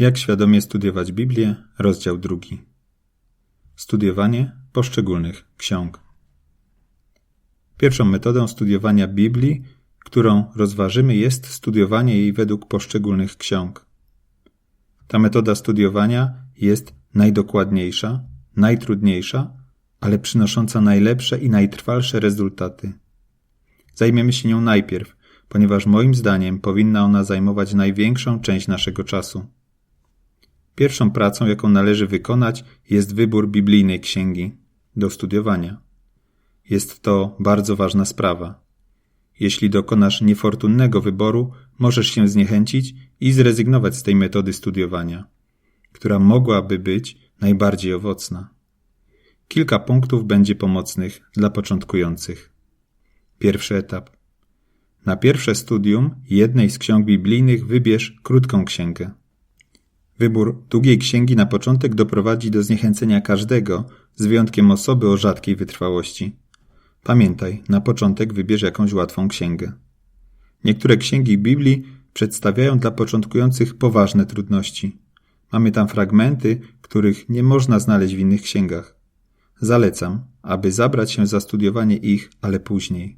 Jak świadomie studiować Biblię? Rozdział drugi. Studiowanie poszczególnych ksiąg. Pierwszą metodą studiowania Biblii, którą rozważymy, jest studiowanie jej według poszczególnych ksiąg. Ta metoda studiowania jest najdokładniejsza, najtrudniejsza, ale przynosząca najlepsze i najtrwalsze rezultaty. Zajmiemy się nią najpierw, ponieważ moim zdaniem powinna ona zajmować największą część naszego czasu. Pierwszą pracą, jaką należy wykonać, jest wybór biblijnej księgi do studiowania. Jest to bardzo ważna sprawa. Jeśli dokonasz niefortunnego wyboru, możesz się zniechęcić i zrezygnować z tej metody studiowania, która mogłaby być najbardziej owocna. Kilka punktów będzie pomocnych dla początkujących. Pierwszy etap. Na pierwsze studium jednej z ksiąg biblijnych wybierz krótką księgę. Wybór długiej księgi na początek doprowadzi do zniechęcenia każdego, z wyjątkiem osoby o rzadkiej wytrwałości. Pamiętaj, na początek wybierz jakąś łatwą księgę. Niektóre księgi Biblii przedstawiają dla początkujących poważne trudności. Mamy tam fragmenty, których nie można znaleźć w innych księgach. Zalecam, aby zabrać się za studiowanie ich, ale później,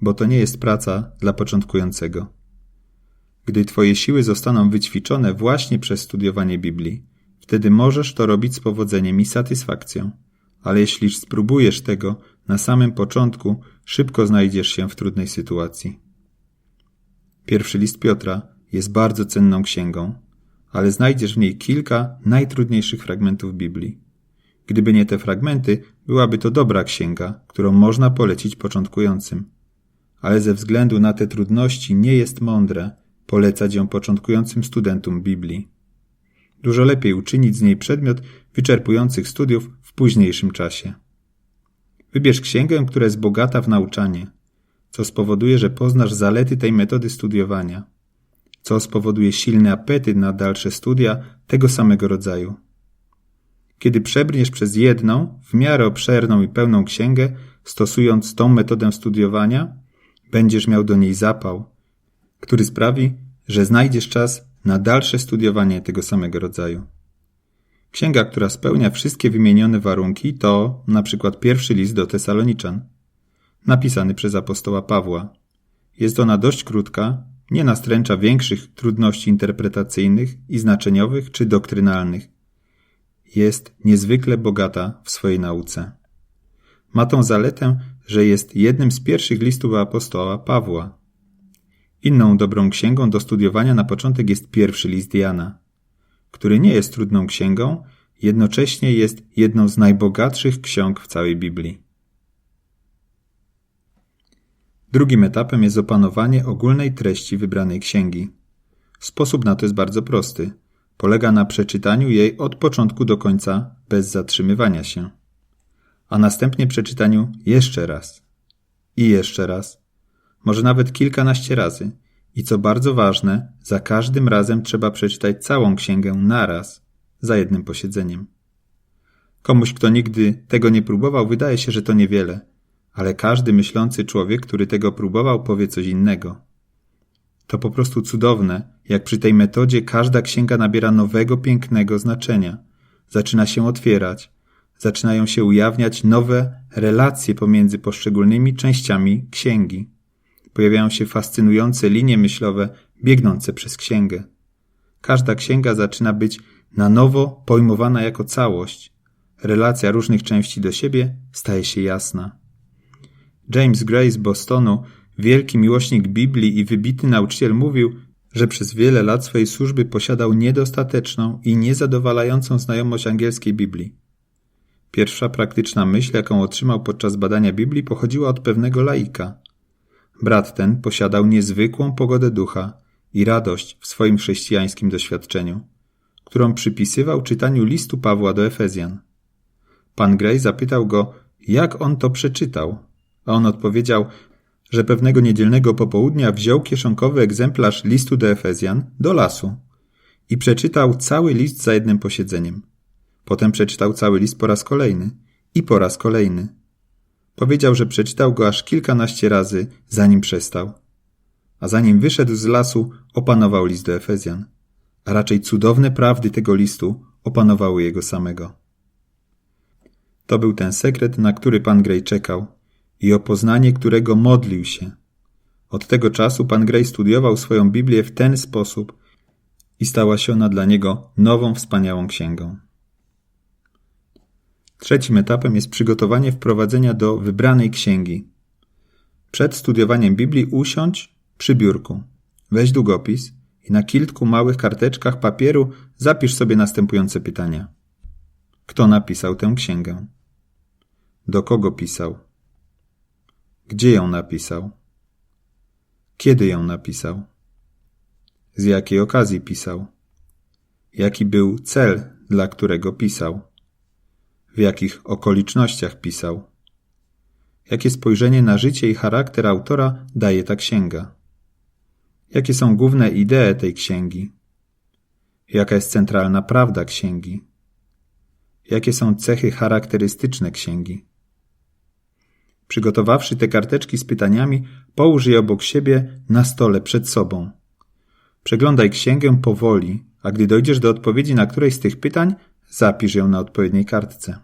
bo to nie jest praca dla początkującego. Gdy Twoje siły zostaną wyćwiczone właśnie przez studiowanie Biblii, wtedy możesz to robić z powodzeniem i satysfakcją. Ale jeśli spróbujesz tego na samym początku, szybko znajdziesz się w trudnej sytuacji. Pierwszy list Piotra jest bardzo cenną księgą, ale znajdziesz w niej kilka najtrudniejszych fragmentów Biblii. Gdyby nie te fragmenty, byłaby to dobra księga, którą można polecić początkującym. Ale ze względu na te trudności nie jest mądre, polecać ją początkującym studentom Biblii. Dużo lepiej uczynić z niej przedmiot wyczerpujących studiów w późniejszym czasie. Wybierz księgę, która jest bogata w nauczanie, co spowoduje, że poznasz zalety tej metody studiowania, co spowoduje silny apetyt na dalsze studia tego samego rodzaju. Kiedy przebrniesz przez jedną, w miarę obszerną i pełną księgę, stosując tą metodę studiowania, będziesz miał do niej zapał, który sprawi, że znajdziesz czas na dalsze studiowanie tego samego rodzaju. Księga, która spełnia wszystkie wymienione warunki, to na przykład pierwszy list do Tesaloniczan, napisany przez apostoła Pawła. Jest ona dość krótka, nie nastręcza większych trudności interpretacyjnych i znaczeniowych czy doktrynalnych. Jest niezwykle bogata w swojej nauce. Ma tą zaletę, że jest jednym z pierwszych listów apostoła Pawła. Inną dobrą księgą do studiowania na początek jest pierwszy list Jana, który nie jest trudną księgą, jednocześnie jest jedną z najbogatszych ksiąg w całej Biblii. Drugim etapem jest opanowanie ogólnej treści wybranej księgi. Sposób na to jest bardzo prosty. Polega na przeczytaniu jej od początku do końca bez zatrzymywania się, a następnie przeczytaniu jeszcze raz i jeszcze raz może nawet kilkanaście razy. I co bardzo ważne, za każdym razem trzeba przeczytać całą księgę naraz, za jednym posiedzeniem. Komuś, kto nigdy tego nie próbował, wydaje się, że to niewiele, ale każdy myślący człowiek, który tego próbował, powie coś innego. To po prostu cudowne, jak przy tej metodzie każda księga nabiera nowego, pięknego znaczenia. Zaczyna się otwierać, zaczynają się ujawniać nowe relacje pomiędzy poszczególnymi częściami księgi pojawiają się fascynujące linie myślowe biegnące przez księgę. Każda księga zaczyna być na nowo pojmowana jako całość. Relacja różnych części do siebie staje się jasna. James Gray z Bostonu, wielki miłośnik Biblii i wybitny nauczyciel, mówił, że przez wiele lat swojej służby posiadał niedostateczną i niezadowalającą znajomość angielskiej Biblii. Pierwsza praktyczna myśl, jaką otrzymał podczas badania Biblii, pochodziła od pewnego laika. Brat ten posiadał niezwykłą pogodę ducha i radość w swoim chrześcijańskim doświadczeniu, którą przypisywał czytaniu listu Pawła do Efezjan. Pan Gray zapytał go, jak on to przeczytał, a on odpowiedział, że pewnego niedzielnego popołudnia wziął kieszonkowy egzemplarz listu do Efezjan do lasu i przeczytał cały list za jednym posiedzeniem. Potem przeczytał cały list po raz kolejny i po raz kolejny. Powiedział, że przeczytał go aż kilkanaście razy, zanim przestał. A zanim wyszedł z lasu, opanował list do Efezjan. a raczej cudowne prawdy tego listu opanowały jego samego. To był ten sekret, na który pan Gray czekał i o poznanie którego modlił się. Od tego czasu pan Gray studiował swoją Biblię w ten sposób i stała się ona dla niego nową, wspaniałą księgą. Trzecim etapem jest przygotowanie wprowadzenia do wybranej księgi. Przed studiowaniem Biblii usiądź przy biurku. Weź długopis i na kilku małych karteczkach papieru zapisz sobie następujące pytania. Kto napisał tę księgę? Do kogo pisał? Gdzie ją napisał? Kiedy ją napisał? Z jakiej okazji pisał? Jaki był cel, dla którego pisał? W jakich okolicznościach pisał? Jakie spojrzenie na życie i charakter autora daje ta księga? Jakie są główne idee tej księgi? Jaka jest centralna prawda księgi? Jakie są cechy charakterystyczne księgi? Przygotowawszy te karteczki z pytaniami, połóż je obok siebie na stole przed sobą. Przeglądaj księgę powoli, a gdy dojdziesz do odpowiedzi na któreś z tych pytań, zapisz ją na odpowiedniej kartce.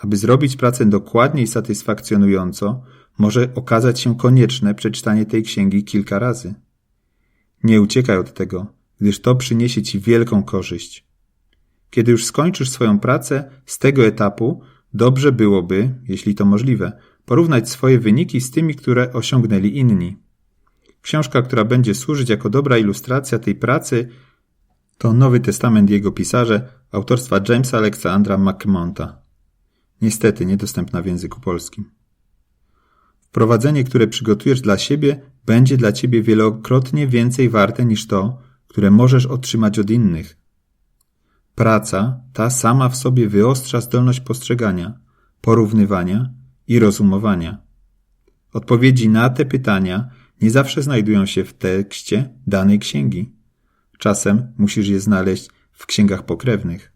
Aby zrobić pracę dokładnie i satysfakcjonująco, może okazać się konieczne przeczytanie tej księgi kilka razy. Nie uciekaj od tego, gdyż to przyniesie ci wielką korzyść. Kiedy już skończysz swoją pracę z tego etapu, dobrze byłoby, jeśli to możliwe, porównać swoje wyniki z tymi, które osiągnęli inni. Książka, która będzie służyć jako dobra ilustracja tej pracy, to Nowy Testament jego pisarze autorstwa Jamesa Alexandra McMonta. Niestety niedostępna w języku polskim. Wprowadzenie, które przygotujesz dla siebie, będzie dla ciebie wielokrotnie więcej warte niż to, które możesz otrzymać od innych. Praca ta sama w sobie wyostrza zdolność postrzegania, porównywania i rozumowania. Odpowiedzi na te pytania nie zawsze znajdują się w tekście danej księgi. Czasem musisz je znaleźć w księgach pokrewnych.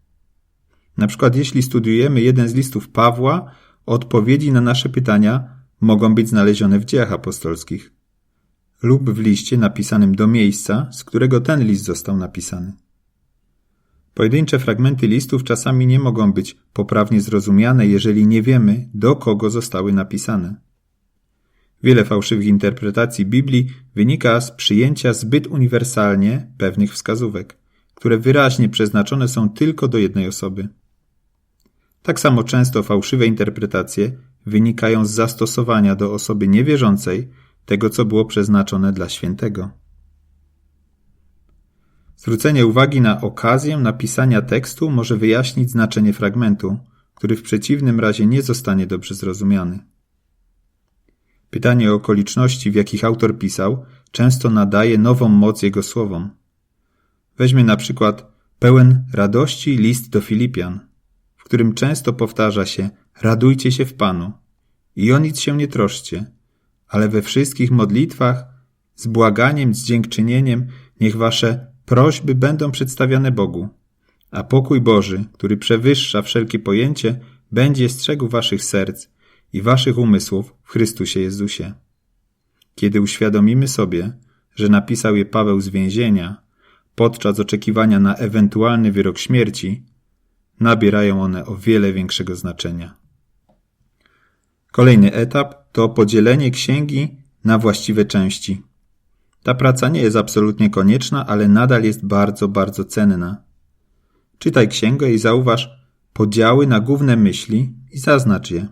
Na przykład, jeśli studiujemy jeden z listów Pawła, odpowiedzi na nasze pytania mogą być znalezione w dziejach apostolskich lub w liście napisanym do miejsca, z którego ten list został napisany. Pojedyncze fragmenty listów czasami nie mogą być poprawnie zrozumiane, jeżeli nie wiemy, do kogo zostały napisane. Wiele fałszywych interpretacji Biblii wynika z przyjęcia zbyt uniwersalnie pewnych wskazówek, które wyraźnie przeznaczone są tylko do jednej osoby. Tak samo często fałszywe interpretacje wynikają z zastosowania do osoby niewierzącej tego, co było przeznaczone dla świętego. Zwrócenie uwagi na okazję napisania tekstu może wyjaśnić znaczenie fragmentu, który w przeciwnym razie nie zostanie dobrze zrozumiany. Pytanie o okoliczności, w jakich autor pisał, często nadaje nową moc jego słowom. Weźmy na przykład pełen radości list do Filipian, w którym często powtarza się radujcie się w Panu i o nic się nie troszcie, ale we wszystkich modlitwach z błaganiem, z dziękczynieniem niech wasze prośby będą przedstawiane Bogu, a pokój Boży, który przewyższa wszelkie pojęcie, będzie strzegł waszych serc i waszych umysłów w Chrystusie Jezusie. Kiedy uświadomimy sobie, że napisał je Paweł z więzienia, podczas oczekiwania na ewentualny wyrok śmierci, nabierają one o wiele większego znaczenia. Kolejny etap to podzielenie księgi na właściwe części. Ta praca nie jest absolutnie konieczna, ale nadal jest bardzo, bardzo cenna. Czytaj księgę i zauważ podziały na główne myśli i zaznacz je.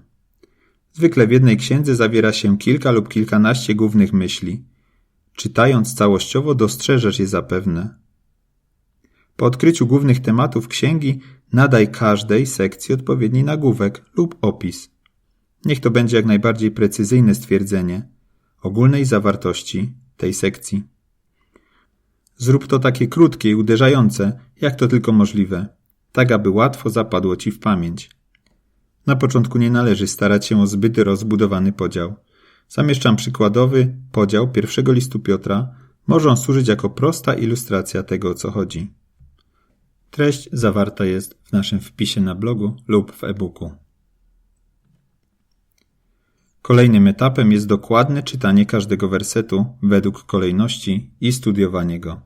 Zwykle w jednej księdze zawiera się kilka lub kilkanaście głównych myśli. Czytając całościowo dostrzeżesz je zapewne. Po odkryciu głównych tematów księgi nadaj każdej sekcji odpowiedni nagłówek lub opis. Niech to będzie jak najbardziej precyzyjne stwierdzenie ogólnej zawartości tej sekcji. Zrób to takie krótkie i uderzające, jak to tylko możliwe, tak aby łatwo zapadło ci w pamięć. Na początku nie należy starać się o zbyt rozbudowany podział. Zamieszczam przykładowy podział pierwszego listu Piotra. Może on służyć jako prosta ilustracja tego, o co chodzi. Treść zawarta jest w naszym wpisie na blogu lub w e-booku. Kolejnym etapem jest dokładne czytanie każdego wersetu według kolejności i studiowanie go.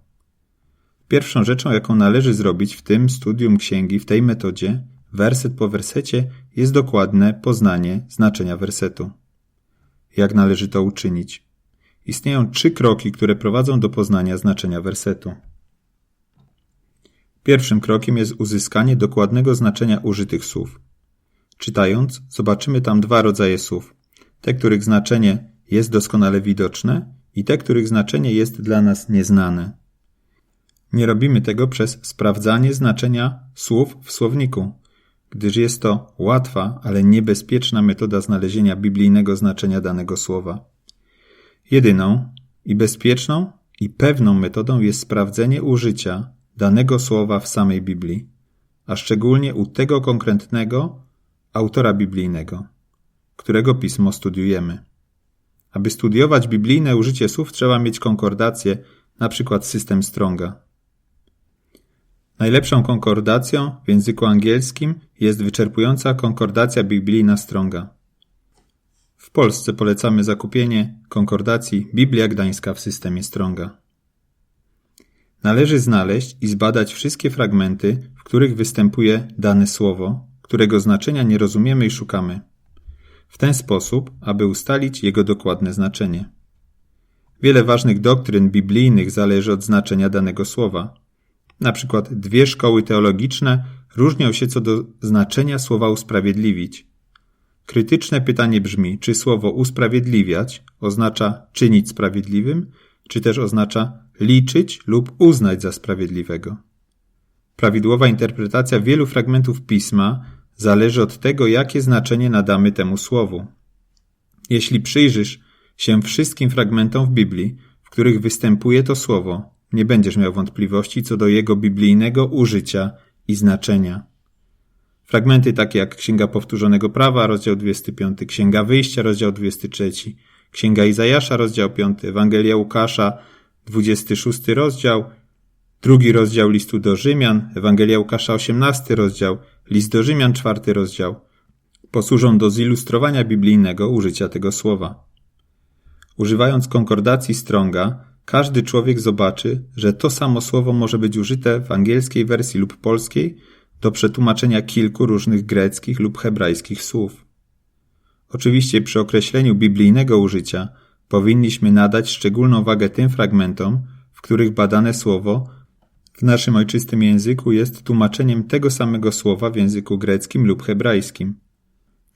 Pierwszą rzeczą, jaką należy zrobić w tym studium księgi, w tej metodzie, werset po wersecie, jest dokładne poznanie znaczenia wersetu. Jak należy to uczynić? Istnieją trzy kroki, które prowadzą do poznania znaczenia wersetu. Pierwszym krokiem jest uzyskanie dokładnego znaczenia użytych słów. Czytając, zobaczymy tam dwa rodzaje słów: te, których znaczenie jest doskonale widoczne, i te, których znaczenie jest dla nas nieznane. Nie robimy tego przez sprawdzanie znaczenia słów w słowniku, gdyż jest to łatwa, ale niebezpieczna metoda znalezienia biblijnego znaczenia danego słowa. Jedyną i bezpieczną i pewną metodą jest sprawdzenie użycia danego słowa w samej Biblii, a szczególnie u tego konkretnego autora biblijnego, którego pismo studiujemy. Aby studiować biblijne użycie słów, trzeba mieć konkordację, na przykład system Stronga. Najlepszą konkordacją w języku angielskim jest wyczerpująca konkordacja biblijna Stronga. W Polsce polecamy zakupienie konkordacji Biblia Gdańska w systemie Stronga. Należy znaleźć i zbadać wszystkie fragmenty, w których występuje dane słowo, którego znaczenia nie rozumiemy i szukamy. W ten sposób, aby ustalić jego dokładne znaczenie. Wiele ważnych doktryn biblijnych zależy od znaczenia danego słowa. Na przykład dwie szkoły teologiczne różnią się co do znaczenia słowa usprawiedliwić. Krytyczne pytanie brzmi, czy słowo usprawiedliwiać oznacza czynić sprawiedliwym, czy też oznacza liczyć lub uznać za sprawiedliwego. Prawidłowa interpretacja wielu fragmentów pisma zależy od tego, jakie znaczenie nadamy temu słowu. Jeśli przyjrzysz się wszystkim fragmentom w Biblii, w których występuje to słowo, nie będziesz miał wątpliwości co do jego biblijnego użycia i znaczenia. Fragmenty takie jak Księga Powtórzonego Prawa, rozdział 25, Księga Wyjścia, rozdział 23, Księga Izajasza, rozdział 5, Ewangelia Łukasza, 26 rozdział, drugi rozdział listu do Rzymian, Ewangelia Łukasza, 18 rozdział, list do Rzymian, 4 rozdział, posłużą do zilustrowania biblijnego użycia tego słowa. Używając konkordacji Stronga, każdy człowiek zobaczy, że to samo słowo może być użyte w angielskiej wersji lub polskiej do przetłumaczenia kilku różnych greckich lub hebrajskich słów. Oczywiście przy określeniu biblijnego użycia powinniśmy nadać szczególną wagę tym fragmentom, w których badane słowo w naszym ojczystym języku jest tłumaczeniem tego samego słowa w języku greckim lub hebrajskim.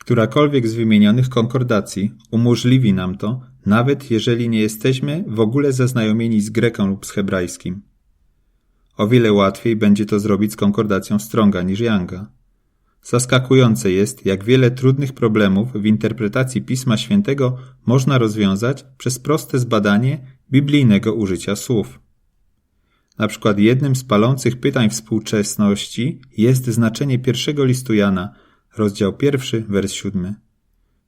Którakolwiek z wymienionych konkordacji umożliwi nam to, nawet jeżeli nie jesteśmy w ogóle zaznajomieni z greką lub z hebrajskim. O wiele łatwiej będzie to zrobić z konkordacją Stronga niż Younga. Zaskakujące jest, jak wiele trudnych problemów w interpretacji Pisma Świętego można rozwiązać przez proste zbadanie biblijnego użycia słów. Na przykład jednym z palących pytań współczesności jest znaczenie pierwszego listu Jana, rozdział pierwszy, wers siódmy.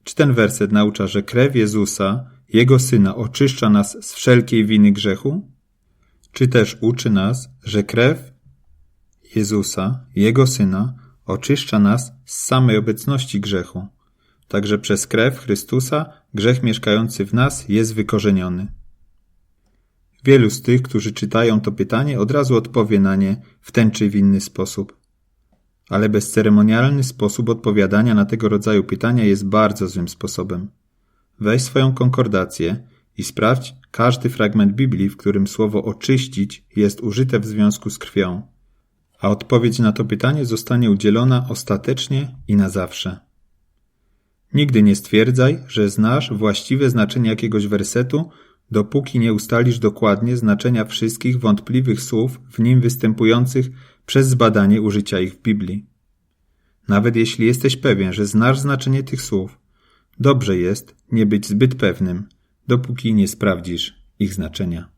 Czy ten werset naucza, że krew Jezusa, Jego Syna, oczyszcza nas z wszelkiej winy grzechu? Czy też uczy nas, że krew Jezusa, Jego Syna, oczyszcza nas z samej obecności grzechu. Także przez krew Chrystusa grzech mieszkający w nas jest wykorzeniony. Wielu z tych, którzy czytają to pytanie, od razu odpowie na nie w ten czy w inny sposób. Ale bezceremonialny sposób odpowiadania na tego rodzaju pytania jest bardzo złym sposobem. Weź swoją konkordację i sprawdź każdy fragment Biblii, w którym słowo oczyścić jest użyte w związku z krwią a odpowiedź na to pytanie zostanie udzielona ostatecznie i na zawsze. Nigdy nie stwierdzaj, że znasz właściwe znaczenie jakiegoś wersetu, dopóki nie ustalisz dokładnie znaczenia wszystkich wątpliwych słów w nim występujących przez zbadanie użycia ich w Biblii. Nawet jeśli jesteś pewien, że znasz znaczenie tych słów, dobrze jest nie być zbyt pewnym, dopóki nie sprawdzisz ich znaczenia.